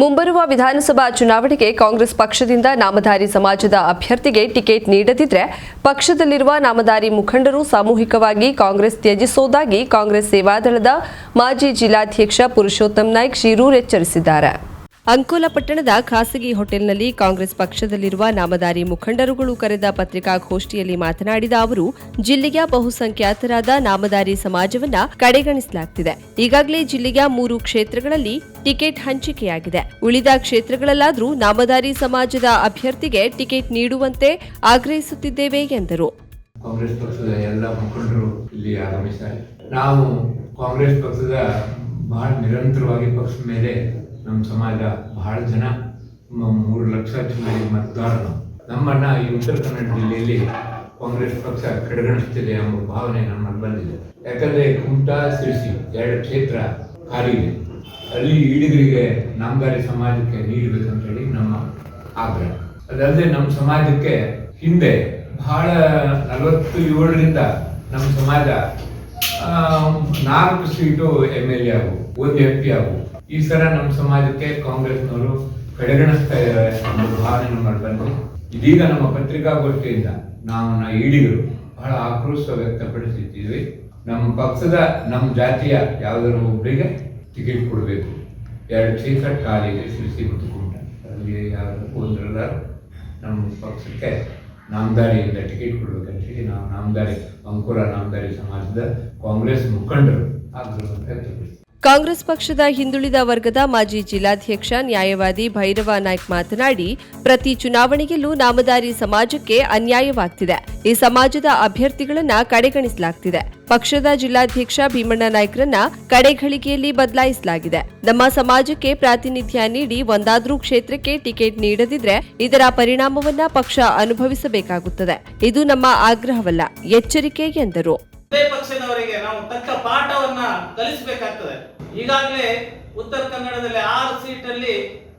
ಮುಂಬರುವ ವಿಧಾನಸಭಾ ಚುನಾವಣೆಗೆ ಕಾಂಗ್ರೆಸ್ ಪಕ್ಷದಿಂದ ನಾಮಧಾರಿ ಸಮಾಜದ ಅಭ್ಯರ್ಥಿಗೆ ಟಿಕೆಟ್ ನೀಡದಿದ್ರೆ ಪಕ್ಷದಲ್ಲಿರುವ ನಾಮಧಾರಿ ಮುಖಂಡರು ಸಾಮೂಹಿಕವಾಗಿ ಕಾಂಗ್ರೆಸ್ ತ್ಯಜಿಸೋದಾಗಿ ಕಾಂಗ್ರೆಸ್ ಸೇವಾದಳದ ಮಾಜಿ ಜಿಲ್ಲಾಧ್ಯಕ್ಷ ಪುರುಷೋತ್ತಮ್ ನಾಯ್ಕ್ ಶಿರೂರ್ ಎಚ್ಚರಿಸಿದ್ದಾರೆ. ಅಂಕೋಲ ಪಟ್ಟಣದ ಖಾಸಗಿ ಹೋಟೆಲ್ನಲ್ಲಿ ಕಾಂಗ್ರೆಸ್ ಪಕ್ಷದಲ್ಲಿರುವ ನಾಮದಾರಿ ಮುಖಂಡರುಗಳು ಕರೆದ ಪತ್ರಿಕಾಗೋಷ್ಠಿಯಲ್ಲಿ ಮಾತನಾಡಿದ ಅವರು, ಜಿಲ್ಲೆಯ ಬಹುಸಂಖ್ಯಾತರಾದ ನಾಮದಾರಿ ಸಮಾಜವನ್ನ ಕಡೆಗಣಿಸಲಾಗ್ತಿದೆ. ಈಗಾಗಲೇ ಜಿಲ್ಲೆಯ ಮೂರು ಕ್ಷೇತ್ರಗಳಲ್ಲಿ ಟಿಕೆಟ್ ಹಂಚಿಕೆಯಾಗಿದೆ. ಉಳಿದ ಕ್ಷೇತ್ರಗಳಲ್ಲಾದರೂ ನಾಮದಾರಿ ಸಮಾಜದ ಅಭ್ಯರ್ಥಿಗೆ ಟಿಕೆಟ್ ನೀಡುವಂತೆ ಆಗ್ರಹಿಸುತ್ತಿದ್ದೇವೆ ಎಂದರು. ಕಾಂಗ್ರೆಸ್ ಪಕ್ಷದ ಎಲ್ಲ ಮುಖಂಡರು ಇಲ್ಲಿ ನಾವು ಕಾಂಗ್ರೆಸ್ ಪಕ್ಷದ ಬಹಳ ನಿರಂತರವಾಗಿ ಪಕ್ಷದ ಮೇಲೆ ನಮ್ಮ ಸಮಾಜ ಬಹಳ ಜನ ಮೂರು ಲಕ್ಷ ಜನ ಮತದಾರರು. ನಮ್ಮನ್ನ ಈ ಉತ್ತರ ಕನ್ನಡ ಜಿಲ್ಲೆಯಲ್ಲಿ ಕಾಂಗ್ರೆಸ್ ಪಕ್ಷ ಕಡೆಗಣಿಸ್ತಿದೆ ಎಂಬ ಭಾವನೆ ನಮ್ಮಲ್ಲಿ ಬಂದಿದೆ. ಯಾಕಂದ್ರೆ ಕುಮಟಾ, ಸಿರಿಸಿ ಎರಡು ಕ್ಷೇತ್ರ ಖಾಲಿ ಇದೆ. ಅಲ್ಲಿ ಈಡಿಗರಿಗೆ ನಾಮಗಾರಿ ಸಮಾಜಕ್ಕೆ ನೀಡಬೇಕಂತ ಹೇಳಿ ನಮ್ಮ ಆಗ್ರಹ. ಅದಲ್ಲದೆ ನಮ್ಮ ಸಮಾಜಕ್ಕೆ ಹಿಂದೆ ಬಹಳ ನಲವತ್ತು ಏಳರಿಂದ ನಮ್ಮ ಸಮಾಜ ನಾಲ್ಕು ಸೀಟು ಎಂ ಎಲ್ ಎ ಆಗು, ಒಂದು ಎಂ ಪಿ ಆಗು. ಈ ಸಲ ನಮ್ಮ ಸಮಾಜಕ್ಕೆ ಕಾಂಗ್ರೆಸ್ನವರು ಕಡೆಗಣಿಸ್ತಾ ಇದ್ದಾರೆ ಒಂದು ಭಾವನೆ ಮಾಡಬಾರ್ದು ಇದೀಗ ನಮ್ಮ ಪತ್ರಿಕಾಗೋಷ್ಠಿಯಿಂದ ನಾವು ನಾ ಈಡಿಗರು ಬಹಳ ಆಕ್ರೋಶ ವ್ಯಕ್ತಪಡಿಸಿದ್ದೀವಿ. ನಮ್ಮ ಪಕ್ಷದ, ನಮ್ಮ ಜಾತಿಯ ಯಾವುದಾದ್ರು ಒಬ್ಬರಿಗೆ ಟಿಕೆಟ್ ಕೊಡಬೇಕು. ಎರಡು ಸೀಟ್ ಖಾಲಿ ಇದೆ ಶಿರಸಿ ಅಲ್ಲಿ ಯಾರು ಒಂದ್ರಲ್ಲ ನಮ್ಮ ಪಕ್ಷಕ್ಕೆ ನಾಮದಾರಿಯಿಂದ ಟಿಕೆಟ್ ಕೊಡಬೇಕಂತ ಹೇಳಿ ನಾವು ನಾಮದಾರಿ, ಅಂಕುರ ನಾಮದಾರಿ ಸಮಾಜದ ಕಾಂಗ್ರೆಸ್ ಮುಖಂಡರು ಆಗ್ರಹ ವ್ಯಕ್ತಪಡಿಸಿದ್ದಾರೆ ಕಾಂಗ್ರೆಸ್ ಪಕ್ಷದ ಹಿಂದುಳಿದ ವರ್ಗದ ಮಾಜಿ ಜಿಲ್ಲಾಧ್ಯಕ್ಷ ನ್ಯಾಯವಾದಿ ಭೈರವ ನಾಯ್ಕ್ ಮಾತನಾಡಿ, ಪ್ರತಿ ಚುನಾವಣೆಯಲ್ಲೂ ನಾಮದಾರಿ ಸಮಾಜಕ್ಕೆ ಅನ್ಯಾಯವಾಗ್ತಿದೆ. ಈ ಸಮಾಜದ ಅಭ್ಯರ್ಥಿಗಳನ್ನ ಕಡೆಗಣಿಸಲಾಗ್ತಿದೆ. ಪಕ್ಷದ ಜಿಲ್ಲಾಧ್ಯಕ್ಷ ಭೀಮಣ್ಣ ನಾಯ್ಕರನ್ನ ಕಡೆಗಳಿಗೆಯಲ್ಲಿ ಬದಲಾಯಿಸಲಾಗಿದೆ. ನಮ್ಮ ಸಮಾಜಕ್ಕೆ ಪ್ರಾತಿನಿಧ್ಯ ನೀಡಿ ಒಂದಾದ್ರೂ ಕ್ಷೇತ್ರಕ್ಕೆ ಟಿಕೆಟ್ ನೀಡದಿದ್ರೆ ಇದರ ಪರಿಣಾಮವನ್ನ ಪಕ್ಷ ಅನುಭವಿಸಬೇಕಾಗುತ್ತದೆ. ಇದು ನಮ್ಮ ಆಗ್ರಹವಲ್ಲ. ಎಚ್ಚರಿಕೆ ಎಂದರು. ಒಂದೇ ಪಕ್ಷದವರಿಗೆ ನಾವು ತಕ್ಕ ಪಾಠವನ್ನ ಕಲಿಸಬೇಕಾಗ್ತದೆ. ಈಗಾಗಲೇ ಉತ್ತರ ಕನ್ನಡದಲ್ಲಿ ಆರು ಸೀಟಲ್ಲಿ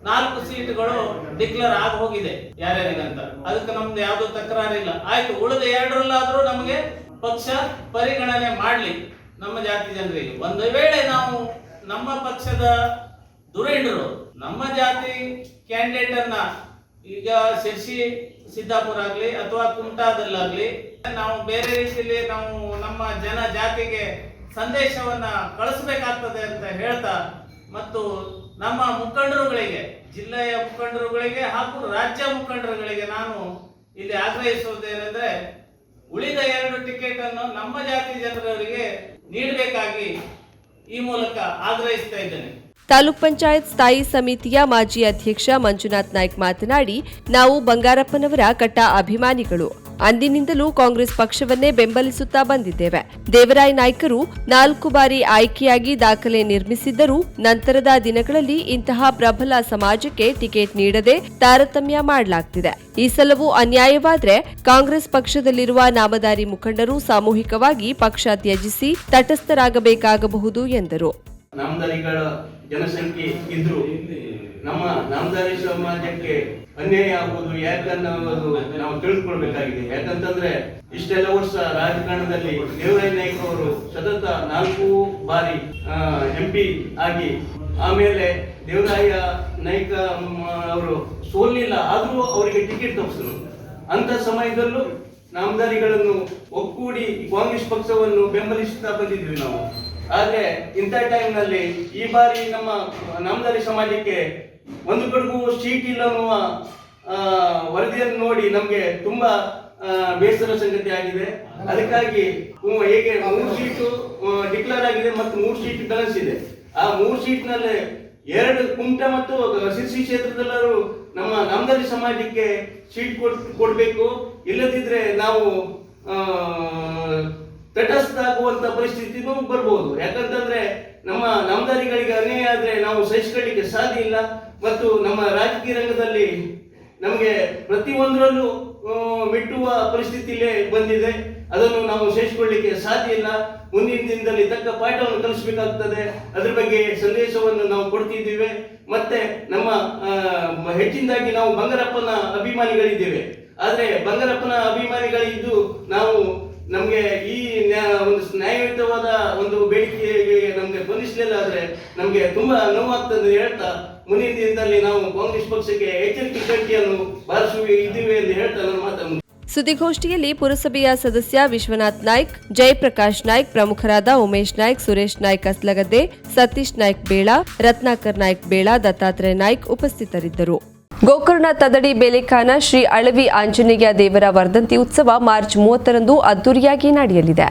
ನಾಲ್ಕು ಸೀಟ್ಗಳು ಡಿಕ್ಲೇರ್ ಆಗಿ ಹೋಗಿದೆ ಯಾರ್ಯಾರಿಗಂತ. ಅದಕ್ಕೆ ನಮ್ದು ಯಾವ್ದು ತಕರಾರಿಲ್ಲ. ಆಯ್ತು, ಉಳಿದ ಎರಡರಲ್ಲಾದ್ರೂ ನಮಗೆ ಪಕ್ಷ ಪರಿಗಣನೆ ಮಾಡಲಿ ನಮ್ಮ ಜಾತಿ ಜನರಿಗೆ. ಒಂದು ವೇಳೆ ನಾವು ನಮ್ಮ ಪಕ್ಷದ ದುರೇಣರು ನಮ್ಮ ಜಾತಿ ಕ್ಯಾಂಡಿಡೇಟ್ ಅನ್ನ ಈಗ ಶಿರ್ಸಿ ಸಿದ್ದಾಪುರ ಆಗಲಿ ಅಥವಾ ಕುಮಟಾದಲ್ಲಾಗ್ಲಿ, ನಾವು ಬೇರೆ ರೀತಿಯಲ್ಲಿ ನಾವು ನಮ್ಮ ಜನ ಜಾತಿಗೆ ಸಂದೇಶವನ್ನ ಕಳಿಸ್ಬೇಕಾಗ್ತದೆ ಅಂತ ಹೇಳ್ತಾ ಮತ್ತು ನಮ್ಮ ಮುಖಂಡರುಗಳಿಗೆ, ಜಿಲ್ಲೆಯ ಮುಖಂಡರುಗಳಿಗೆ ಹಾಗೂ ರಾಜ್ಯ ಮುಖಂಡರುಗಳಿಗೆ ನಾನು ಇಲ್ಲಿ ಆಗ್ರಹಿಸುವುದೇನೆಂದರೆ ಉಳಿದ ಎರಡು ಟಿಕೆಟ್ ಅನ್ನು ನಮ್ಮ ಜಾತಿ ಜನರವರಿಗೆ ನೀಡಬೇಕಾಗಿ ಈ ಮೂಲಕ ಆಗ್ರಹಿಸ್ತಾ ಇದ್ದೇನೆ. ತಾಲೂಕ್ ಪಂಚಾಯತ್ ಸ್ಥಾಯಿ ಸಮಿತಿಯ ಮಾಜಿ ಅಧ್ಯಕ್ಷ ಮಂಜುನಾಥ್ ನಾಯ್ಕ್ ಮಾತನಾಡಿ, ನಾವು ಬಂಗಾರಪ್ಪನವರ ಕಟ್ಟ ಅಭಿಮಾನಿಗಳು. ಅಂದಿನಿಂದಲೂ ಕಾಂಗ್ರೆಸ್ ಪಕ್ಷವನ್ನೇ ಬೆಂಬಲಿಸುತ್ತಾ ಬಂದಿದ್ದೇವೆ. ದೇವರಾಯ್ ನಾಯ್ಕರು ನಾಲ್ಕು ಬಾರಿ ಆಯ್ಕೆಯಾಗಿ ದಾಖಲೆ ನಿರ್ಮಿಸಿದ್ದರೂ, ನಂತರದ ದಿನಗಳಲ್ಲಿ ಇಂತಹ ಪ್ರಬಲ ಸಮಾಜಕ್ಕೆ ಟಿಕೆಟ್ ನೀಡದೆ ತಾರತಮ್ಯ ಮಾಡಲಾಗ್ತಿದೆ. ಈ ಸಲವೂ ಅನ್ಯಾಯವಾದರೆ, ಕಾಂಗ್ರೆಸ್ ಪಕ್ಷದಲ್ಲಿರುವ ನಾಮಧಾರಿ ಮುಖಂಡರು ಸಾಮೂಹಿಕವಾಗಿ ಪಕ್ಷ ತ್ಯಜಿಸಿ ತಟಸ್ಥರಾಗಬೇಕಾಗಬಹುದು ಎಂದರು. ನಾಮಧಾರಿಗಳ ಜನಸಂಖ್ಯೆ ಇದ್ರು ನಮ್ಮ ನಾಮಧಾರಿ ಸಮಾಜಕ್ಕೆ ಅನ್ಯಾಯ ಆಗುವುದು ಯಾಕನ್ನೋದು ನಾವು ತಿಳಿದುಕೊಳ್ಬೇಕಾಗಿದೆ ಯಾಕಂತಂದ್ರೆ ಇಷ್ಟೆಲ್ಲ ವರ್ಷ ರಾಜಕಾರಣದಲ್ಲಿ ದೇವರಾಯ ನಾಯ್ಕ ಅವರು ಸತತ ನಾಲ್ಕು ಬಾರಿ ಎಂ ಪಿ ಆಗಿ ಆಮೇಲೆ ದೇವರಾಯ ನಾಯ್ಕ ಅವರು ಸೋಲಿಲ್ಲ ಆದ್ರೂ ಅವರಿಗೆ ಟಿಕೆಟ್ ತಪ್ಪಿಸಿದ್ರು ಅಂತ ಸಮಯದಲ್ಲೂ ನಾಮಧಾರಿಗಳನ್ನು ಒಕ್ಕೂಡಿ ಕಾಂಗ್ರೆಸ್ ಪಕ್ಷವನ್ನು ಬೆಂಬಲಿಸುತ್ತಾ ಬಂದಿದ್ವಿ ನಾವು. ಆದ್ರೆ ಇಂಥ ಟೈಮ್ನಲ್ಲಿ ಈ ಬಾರಿ ನಮ್ಮ ನಾಮಧಾರಿ ಸಮಾಜಕ್ಕೆ ಒಂದು ಕಡೆಗೂ ಸೀಟ್ ಇಲ್ಲ ಅನ್ನುವ ವರದಿಯನ್ನು ನೋಡಿ ನಮಗೆ ತುಂಬಾ ಬೇಸರ ಸಂಗತಿ ಆಗಿದೆ. ಅದಕ್ಕಾಗಿ ಹೇಗೆ ಮೂರು ಸೀಟು ಡಿಕ್ಲೇರ್ ಆಗಿದೆ ಮತ್ತು ಮೂರು ಸೀಟ್ ಕಳಿಸಿದೆ ಆ ಮೂರು ಸೀಟ್ನಲ್ಲಿ ಎರಡು ಕುಮಟ ಮತ್ತು ಸಿರ್ಸಿ ಕ್ಷೇತ್ರದಲ್ಲರೂ ನಮ್ಮ ನಾಮಧಾರಿ ಸಮಾಜಕ್ಕೆ ಸೀಟ್ ಕೊಡ್, ಕೊಡಬೇಕು. ಇಲ್ಲದಿದ್ರೆ ನಾವು ಆ, ತಟಸ್ಥ ಆಗುವಂತ ಪರಿಸ್ಥಿತಿನೂ ಬರ್ಬೋದು. ಯಾಕಂತಂದ್ರೆ ನಮ್ಮ ನಮ್ದಾರಿಗಳಿಗೆ ಅನ್ಯಾಯ ಆದ್ರೆ ನಾವು ಸಹಿಸಿಕೊಳ್ಳಿಕ್ಕೆ ಸಾಧ್ಯ ಇಲ್ಲ. ಮತ್ತು ನಮ್ಮ ರಾಜಕೀಯ ರಂಗದಲ್ಲಿ ನಮಗೆ ಪ್ರತಿಯೊಂದರಲ್ಲೂ ಮೆಟ್ಟುವ ಪರಿಸ್ಥಿತಿಲೇ ಬಂದಿದೆ. ಅದನ್ನು ನಾವು ಸಹಿಸಿಕೊಳ್ಳಿಕ್ಕೆ ಸಾಧ್ಯ ಇಲ್ಲ. ಮುಂದಿನ ದಿನದಲ್ಲಿ ತಕ್ಕ ಪಾಠವನ್ನು ಕಲಿಸಬೇಕಾಗ್ತದೆ. ಅದ್ರ ಬಗ್ಗೆ ಸಂದೇಶವನ್ನು ನಾವು ಕೊಡ್ತಿದ್ದೇವೆ. ಮತ್ತೆ ನಮ್ಮ ಹೆಚ್ಚಿನದಾಗಿ ನಾವು ಬಂಗಾರಪ್ಪನ ಅಭಿಮಾನಿಗಳಿದ್ದೇವೆ. ಆದರೆ ಬಂಗಾರಪ್ಪನ ಅಭಿಮಾನಿಗಳಿದ್ದು ನಾವು ನಮ್ಗೆ ಈ ಒಂದು ನ್ಯಾಯಯುತವಾದ ಒಂದು ಬೇಡಿಕೆಗೆ ನಮಗೆ ಸ್ಪಂದಿಸಲಿಲ್ಲ ಆದರೆ ನಮಗೆ ತುಂಬಾ ನೋವಾಗ್ತದೆ ಹೇಳ್ತಾ, ಮುಂದಿನ ದಿನದಲ್ಲಿ ನಾವು ಕಾಂಗ್ರೆಸ್ ಪಕ್ಷಕ್ಕೆ ಎಚ್ಚರಿಕೆ ಗಂಟೆಯನ್ನು ಬಾರಿಸುವ ಇದ್ದೀವಿ ಎಂದು ಹೇಳ್ತಾ ನನ್ನ ಮಾತನ್ನು ಸುದ್ದಿಗೋಷ್ಠಿಯಲ್ಲಿ ಪುರಸಭೆಯ ಸದಸ್ಯ ವಿಶ್ವನಾಥ್ ನಾಯ್ಕ್, ಜಯಪ್ರಕಾಶ್ ನಾಯ್ಕ್ ಪ್ರಮುಖರಾದ ಉಮೇಶ್ ನಾಯ್ಕ್, ಸುರೇಶ್ ನಾಯ್ಕ್ ಅಸ್ಲಗದ್ದೆ, ಸತೀಶ್ ನಾಯ್ಕ್ ಬೇಳ, ರತ್ನಾಕರ್ ನಾಯ್ಕ್ ಬೇಳ, ದತ್ತಾತ್ರೇಯ ನಾಯ್ಕ್ ಉಪಸ್ಥಿತರಿದ್ದರು. ಗೋಕರ್ಣ ತದಡಿ ಬೇಲೆಖಾನ ಶ್ರೀ ಅಳವಿ ಆಂಜನೇಯ ದೇವರ ವರ್ಧಂತಿ ಉತ್ಸವ ಮಾರ್ಚ್ ಮೂವತ್ತರಂದು ಅದ್ದೂರಿಯಾಗಿ ನಡೆಯಲಿದೆ.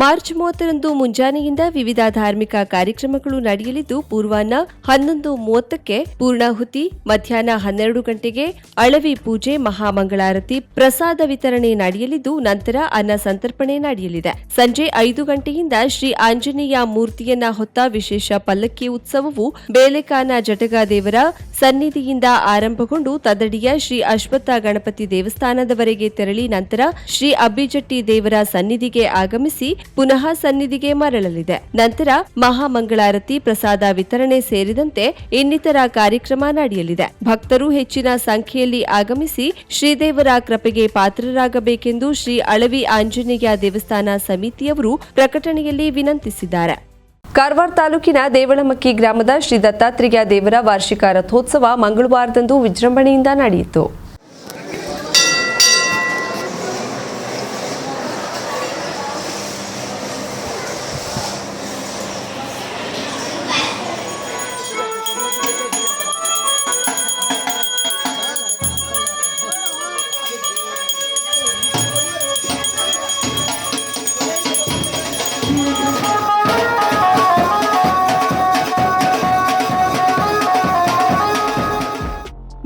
ಮಾರ್ಚ್ ಮೂವತ್ತರಂದು ಮುಂಜಾನೆಯಿಂದ ವಿವಿಧ ಧಾರ್ಮಿಕ ಕಾರ್ಯಕ್ರಮಗಳು ನಡೆಯಲಿದ್ದು, ಪೂರ್ವಾಹ್ನ ಹನ್ನೊಂದು ಮೂವತ್ತಕ್ಕೆ ಪೂರ್ಣಾಹುತಿ, ಮಧ್ಯಾಹ್ನ ಹನ್ನೆರಡು ಗಂಟೆಗೆ ಅಳವಿ ಪೂಜೆ, ಮಹಾಮಂಗಳಾರತಿ, ಪ್ರಸಾದ ವಿತರಣೆ ನಡೆಯಲಿದ್ದು, ನಂತರ ಅನ್ನ ಸಂತರ್ಪಣೆ ನಡೆಯಲಿದೆ. ಸಂಜೆ ಐದು ಗಂಟೆಯಿಂದ ಶ್ರೀ ಆಂಜನೇಯ ಮೂರ್ತಿಯನ್ನ ಹೊತ್ತ ವಿಶೇಷ ಪಲ್ಲಕ್ಕಿ ಉತ್ಸವವು ಬೇಲೆಕಾನ ಜಟಗಾದೇವರ ಸನ್ನಿಧಿಯಿಂದ ಆರಂಭಗೊಂಡು, ತದಡಿಯ ಶ್ರೀ ಅಶ್ವತ್ಥ ಗಣಪತಿ ದೇವಸ್ಥಾನದವರೆಗೆ ತೆರಳಿ, ನಂತರ ಶ್ರೀ ಅಬ್ಬಿಜಟ್ಟಿ ದೇವರ ಸನ್ನಿಧಿಗೆ ಆಗಮಿಸಿ ಪುನಃ ಸನ್ನಿಧಿಗೆ ಮರಳಲಿದೆ. ನಂತರ ಮಹಾಮಂಗಳಾರತಿ, ಪ್ರಸಾದ ವಿತರಣೆ ಸೇರಿದಂತೆ ಇನ್ನಿತರ ಕಾರ್ಯಕ್ರಮ ನಡೆಯಲಿದೆ. ಭಕ್ತರು ಹೆಚ್ಚಿನ ಸಂಖ್ಯೆಯಲ್ಲಿ ಆಗಮಿಸಿ ಶ್ರೀದೇವರ ಕೃಪೆಗೆ ಪಾತ್ರರಾಗಬೇಕೆಂದು ಶ್ರೀ ಅಳವಿ ಆಂಜನೇಯ ದೇವಸ್ಥಾನ ಸಮಿತಿಯವರು ಪ್ರಕಟಣೆಯಲ್ಲಿ ವಿನಂತಿಸಿದ್ದಾರೆ. ಕಾರವಾರ ತಾಲೂಕಿನ ದೇವಳಮಕ್ಕಿ ಗ್ರಾಮದ ಶ್ರೀ ದತ್ತಾತ್ರೇಯ ದೇವರ ವಾರ್ಷಿಕ ರಥೋತ್ಸವ ಮಂಗಳವಾರದಂದು ವಿಜೃಂಭಣೆಯಿಂದ ನಡೆಯಿತು.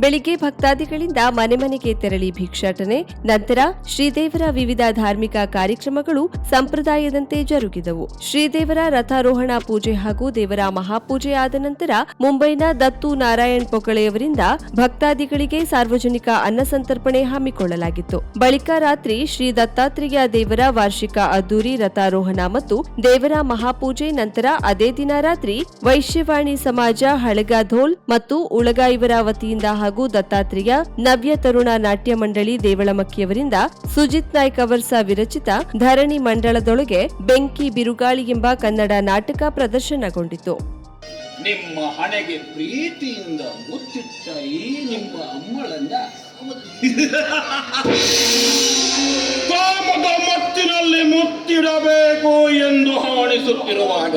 ಬೆಳಿಗ್ಗೆ ಭಕ್ತಾದಿಗಳಿಂದ ಮನೆ ಮನೆಗೆ ತೆರಳಿ ಭಿಕ್ಷಾಟನೆ, ನಂತರ ಶ್ರೀದೇವರ ವಿವಿಧ ಧಾರ್ಮಿಕ ಕಾರ್ಯಕ್ರಮಗಳು ಸಂಪ್ರದಾಯದಂತೆ ಜರುಗಿದವು. ಶ್ರೀದೇವರ ರಥಾರೋಹಣ ಪೂಜೆ ಹಾಗೂ ದೇವರ ಮಹಾಪೂಜೆ ಆದ ನಂತರ ಮುಂಬೈನ ದತ್ತು ನಾರಾಯಣ್ ಪೊಕಳೆಯವರಿಂದ ಭಕ್ತಾದಿಗಳಿಗೆ ಸಾರ್ವಜನಿಕ ಅನ್ನ ಸಂತರ್ಪಣೆ ಹಮ್ಮಿಕೊಳ್ಳಲಾಗಿತ್ತು. ಬಳಿಕ ರಾತ್ರಿ ಶ್ರೀ ದತ್ತಾತ್ರೇಯ ದೇವರ ವಾರ್ಷಿಕ ಅದ್ದೂರಿ ರಥಾರೋಹಣ ಮತ್ತು ದೇವರ ಮಹಾಪೂಜೆ, ನಂತರ ಅದೇ ದಿನ ರಾತ್ರಿ ವೈಶ್ಯವಾಣಿ ಸಮಾಜ ಹಳಗಾಧೋಲ್ ಮತ್ತು ಉಳಗಾಯಿವರ ವತಿಯಿಂದ ಹಾಗೂ ದತ್ತಾತ್ರೇಯ ನವ್ಯ ತರುಣ ನಾಟ್ಯ ಮಂಡಳಿ ದೇವಳಮಕ್ಕಿಯವರಿಂದ ಸುಜಿತ್ ನಾಯ್ಕ್ ಅವರ್ಸ ವಿರಚಿತ ಧರಣಿ ಮಂಡಳದೊಳಗೆ ಬೆಂಕಿ ಬಿರುಗಾಳಿ ಎಂಬ ಕನ್ನಡ ನಾಟಕ ಪ್ರದರ್ಶನಗೊಂಡಿತು. ನಿಮ್ಮ ಹಣೆಗೆ ಪ್ರೀತಿಯಿಂದ ಮುತ್ತಿಟ್ಟ ಈ ನಿಮ್ಮ ಅಮ್ಮಳನ್ನ ಕಾಮದ ಮತ್ತಿನಲ್ಲಿ ಮುತ್ತಿಡಬೇಕು ಎಂದು ಹಾಣಿಸುತ್ತಿರುವಾಗ